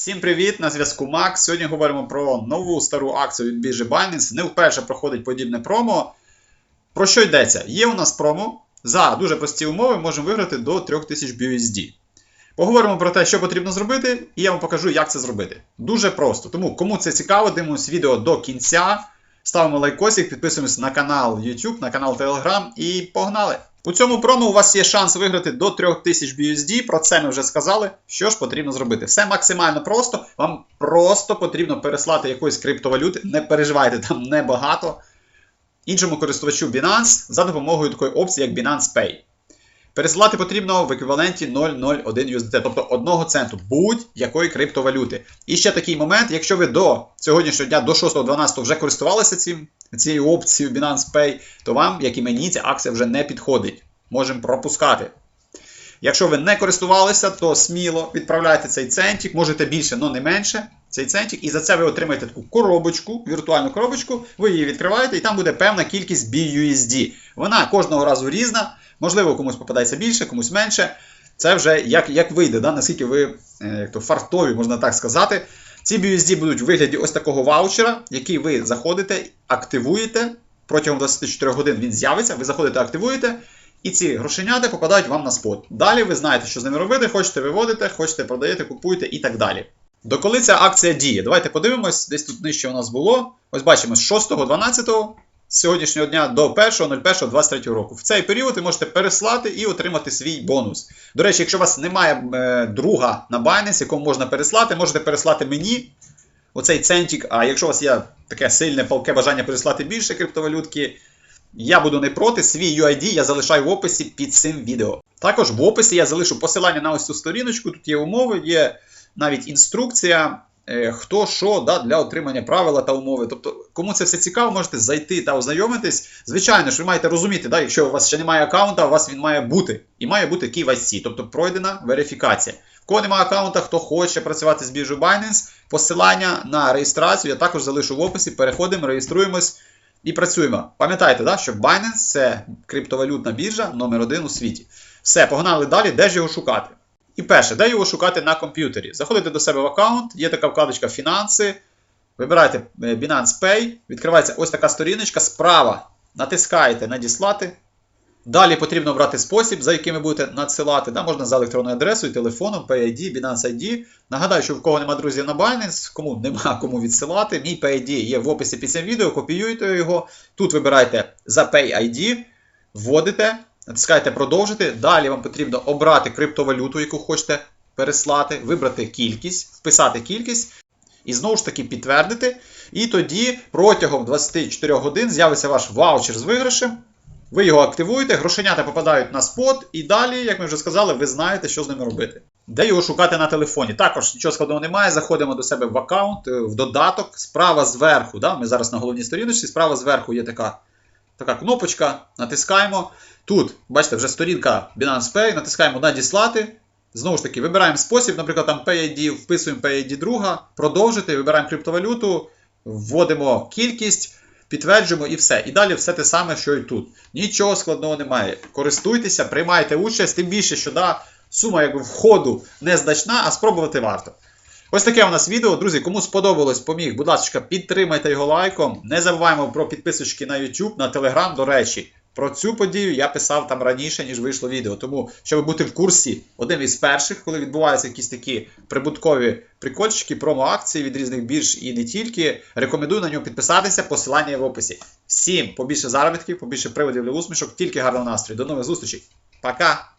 Всім привіт! На зв'язку Макс. Сьогодні говоримо про нову стару акцію від біржі Binance. Не вперше проходить подібне промо. Про що йдеться? Є у нас промо. За дуже прості умови можемо виграти до 3000 BUSD. Поговоримо про те, що потрібно зробити, і я вам покажу, як це зробити. Дуже просто. Тому, кому це цікаво, дивимось відео до кінця. Ставимо лайкосик, підписуємось на канал YouTube, на канал Telegram і погнали! У цьому промо у вас є шанс виграти до 3000 BUSD, про це ми вже сказали. Що ж потрібно зробити? Все максимально просто. Вам просто потрібно переслати якоїсь криптовалюти, не переживайте, там небагато. Іншому користувачу Binance за допомогою такої опції, як Binance Pay. Пересилати потрібно в еквіваленті 0,01 USDT, тобто 1 центу будь-якої криптовалюти. І ще такий момент, якщо ви до сьогоднішнього дня, до 6.12 вже користувалися цим, цією опцією Binance Pay, то вам, як і мені, ця акція вже не підходить. Можемо пропускати. Якщо ви не користувалися, то сміло відправляйте цей центик, можете більше, але не менше. Цей центик, і за це ви отримаєте таку коробочку, віртуальну коробочку, ви її відкриваєте, і там буде певна кількість BUSD. Вона кожного разу різна. Можливо, комусь попадається більше, комусь менше. Це вже як як вийде, да? наскільки ви е, як то, фартові, можна так сказати. Ці BUSD будуть у вигляді ось такого ваучера, який ви заходите, активуєте. Протягом 24 годин він з'явиться, ви заходите, активуєте, і ці грошенята попадають вам на спот. Далі ви знаєте, що з ними робити, хочете виводите, хочете продаєте, купуєте і так далі. Доколи ця акція діє? Давайте подивимось, десь тут нижче у нас було. Ось бачимо, з 6.12 з сьогоднішнього дня до 1.01.23 року. В цей період ви можете переслати і отримати свій бонус. До речі, якщо у вас немає е, друга на Binance, якому можна переслати, можете переслати мені оцей центик. А якщо у вас є таке сильне палке бажання переслати більше криптовалютки, я буду не проти. Свій UID я залишаю в описі під цим відео. Також в описі я залишу посилання на ось цю сторіночку. Тут є умови, є навіть інструкція. Е, хто що да, для отримання правила та умови. Тобто, кому це все цікаво, можете зайти та ознайомитись. Звичайно ж, ви маєте розуміти, да, якщо у вас ще немає аккаунта, у вас він має бути. І має бути KYC, тобто пройдена верифікація. В кого немає аккаунта, хто хоче працювати з біржою Binance, посилання на реєстрацію я також залишу в описі. Переходимо, реєструємось і працюємо. Пам'ятайте, да, що Binance це криптовалютна біржа номер один у світі. Все, погнали далі, де ж його шукати? І перше, де його шукати на комп'ютері? Заходите до себе в аккаунт, є така вкладочка Фінанси. Вибираєте е, Binance Pay, відкривається ось така сторіночка. Справа натискаєте Надіслати. Далі потрібно обрати спосіб, за яким ви будете надсилати. Да, Можна за електронною адресою, телефоном, PayID, Binance ID. Нагадаю, що в кого немає друзів на Binance, кому нема кому відсилати. Мій PayID є в описі під цим відео, копіюєте його. Тут вибираєте за PayID, вводите. Натискаєте продовжити. Далі вам потрібно обрати криптовалюту, яку хочете переслати, вибрати кількість, вписати кількість і знову ж таки підтвердити. І тоді протягом 24 годин з'явиться ваш ваучер з виграшем. Ви його активуєте, грошенята попадають на спот, і далі, як ми вже сказали, ви знаєте, що з ними робити. Де його шукати на телефоні? Також нічого складного немає. Заходимо до себе в аккаунт, в додаток, справа зверху. Да? Ми зараз на головній сторіночці, справа зверху є така така кнопочка, натискаємо. Тут, бачите, вже сторінка Binance Pay, натискаємо Надіслати. Знову ж таки, вибираємо спосіб, наприклад, там PayID, вписуємо PayID друга, продовжити, вибираємо криптовалюту, вводимо кількість, підтверджуємо і все. І далі все те саме, що і тут. Нічого складного немає. Користуйтеся, приймайте участь, тим більше, що да, сума якби, входу незначна, а спробувати варто. Ось таке у нас відео. Друзі, кому сподобалось, поміг, будь ласка, підтримайте його лайком. Не забуваємо про підписочки на YouTube, на Telegram, до речі. Про цю подію я писав там раніше, ніж вийшло відео. Тому, щоб бути в курсі один із перших, коли відбуваються якісь такі прибуткові прикольчики, промо-акції від різних бірж і не тільки, рекомендую на нього підписатися, посилання в описі. Всім побільше заробітків, побільше приводів для усмішок, тільки гарного настрою. До нових зустрічей. Пока!